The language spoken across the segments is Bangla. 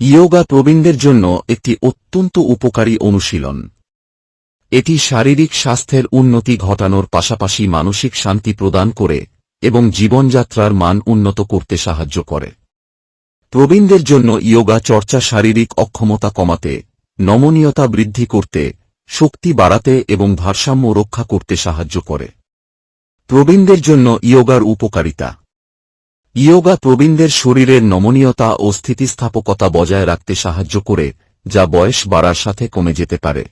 ইয়োগা প্রবীণদের জন্য একটি অত্যন্ত উপকারী অনুশীলন। এটি শারীরিক স্বাস্থ্যের উন্নতি ঘটানোর পাশাপাশি মানসিক শান্তি প্রদান করে এবং জীবনযাত্রার মান উন্নত করতে সাহায্য করে। প্রবীণদের জন্য ইয়োগা চর্চা শারীরিক অক্ষমতা কমাতে, নমনীয়তা বৃদ্ধি করতে, শক্তি বাড়াতে এবং ভারসাম্য রক্ষা করতে সাহায্য করে। প্রবীণদের জন্য ইয়োগার উপকারিতা। ইয়োগা প্রবীণদের শরীরের নমনীয়তা ও স্থিতিস্থাপকতা বজায় রাখতে সাহায্য করে, যা বয়স বাড়ার সাথে কমে যেতে পারে।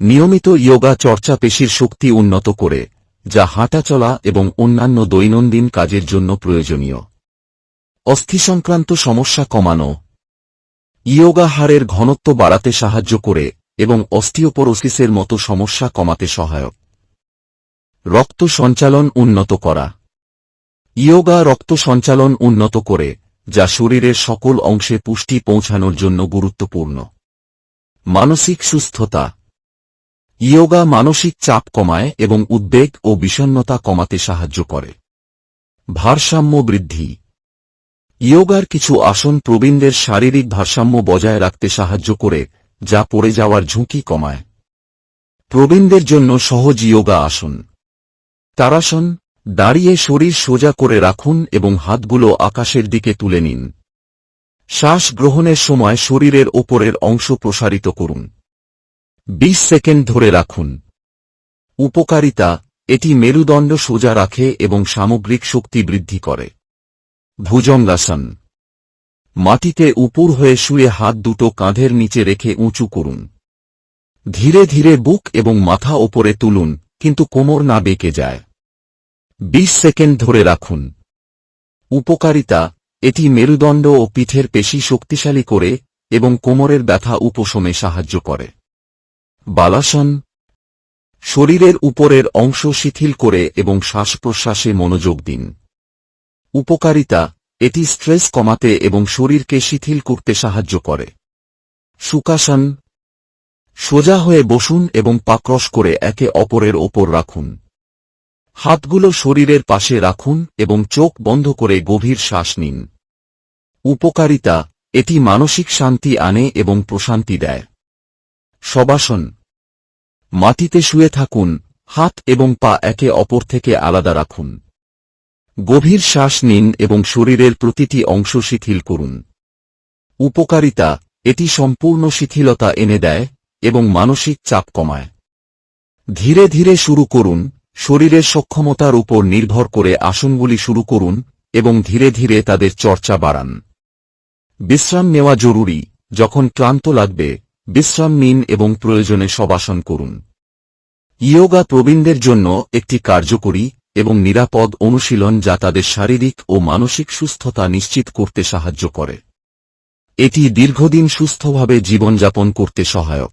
নিয়মিত ইয়োগা চর্চা পেশির শক্তি উন্নত করে, যা হাঁটাচলা এবং অন্যান্য দৈনন্দিন কাজের জন্য প্রয়োজনীয়। অস্থি সংক্রান্ত সমস্যা কমানো। ইয়োগা হাড়ের ঘনত্ব বাড়াতে সাহায্য করে এবং অস্টিওপোরোসিসের মতো সমস্যা কমাতে সহায়ক। রক্ত সঞ্চালন উন্নত করা। ইয়োগা রক্ত সঞ্চালন উন্নত করে, যা শরীরের সকল অংশে পুষ্টি পৌঁছানোর জন্য গুরুত্বপূর্ণ। মানসিক সুস্থতা। ইয়োগা মানসিক চাপ কমায় এবং উদ্বেগ ও বিষণ্নতা কমাতে সাহায্য করে। ভারসাম্য বৃদ্ধি। ইয়োগার কিছু আসন প্রবীণদের শারীরিক ভারসাম্য বজায় রাখতে সাহায্য করে, যা পড়ে যাওয়ার ঝুঁকি কমায়। প্রবীণদের জন্য সহজ ইয়োগা আসন। তারাসন দাঁড়িয়ে শরীর সোজা করে রাখুন এবং হাতগুলো আকাশের দিকে তুলে নিন। শ্বাস গ্রহণের সময় শরীরের ওপরের অংশ প্রসারিত করুন। ২০ সেকেন্ড ধরে রাখুন। উপকারিতা, এটি মেরুদণ্ড সোজা রাখে এবং সামগ্রিক শক্তি বৃদ্ধি করে। ভুজঙ্গাসন। মাটিতে উপর হয়ে শুয়ে হাত দুটো কাঁধের নিচে রেখে উঁচু করুন। ধীরে ধীরে বুক এবং মাথা ওপরে তুলুন, কিন্তু কোমর না বেঁকে যায়। ২০ সেকেন্ড ধরে রাখুন। উপকারিতা, এটি মেরুদণ্ড ও পিঠের পেশি শক্তিশালী করে এবং কোমরের ব্যথা উপশমে সাহায্য করে। বালাসন, শরীরের উপরের অংশ শিথিল করে এবং শ্বাস প্রশ্বাসে মনোযোগ দিন। উপকারিতা, এটি স্ট্রেস কমাতে এবং শরীরকে শিথিল করতে সাহায্য করে। সুকাসন সোজা হয়ে বসুন এবং পাক্রস করে একে অপরের ওপর রাখুন। হাতগুলো শরীরের পাশে রাখুন এবং চোখ বন্ধ করে গভীর শ্বাস নিন। উপকারিতা, এটি মানসিক শান্তি আনে এবং প্রশান্তি দেয়। সবাসন। মাটিতে শুয়ে থাকুন, হাত এবং পা একে অপর থেকে আলাদা রাখুন। গভীর শ্বাস নিন এবং শরীরের প্রতিটি অংশ শিথিল করুন। উপকারিতা, এটি সম্পূর্ণ শিথিলতা এনে দেয় এবং মানসিক চাপ কমায়। ধীরে ধীরে শুরু করুন শরীরের সক্ষমতার উপর নির্ভর করে আসনগুলি শুরু করুন এবং ধীরে ধীরে তাদের চর্চা বাড়ান। বিশ্রাম নেওয়া জরুরি, যখন ক্লান্ত লাগবে, বিশ্রাম নিন এবং প্রয়োজনে সবাসন করুন। ইয়োগা প্রবীণদের জন্য একটি কার্যকরী এবং নিরাপদ অনুশীলন যা তাদের শারীরিক ও মানসিক সুস্থতা নিশ্চিত করতে সাহায্য করে। এটি দীর্ঘদিন সুস্থভাবে জীবনযাপন করতে সহায়ক।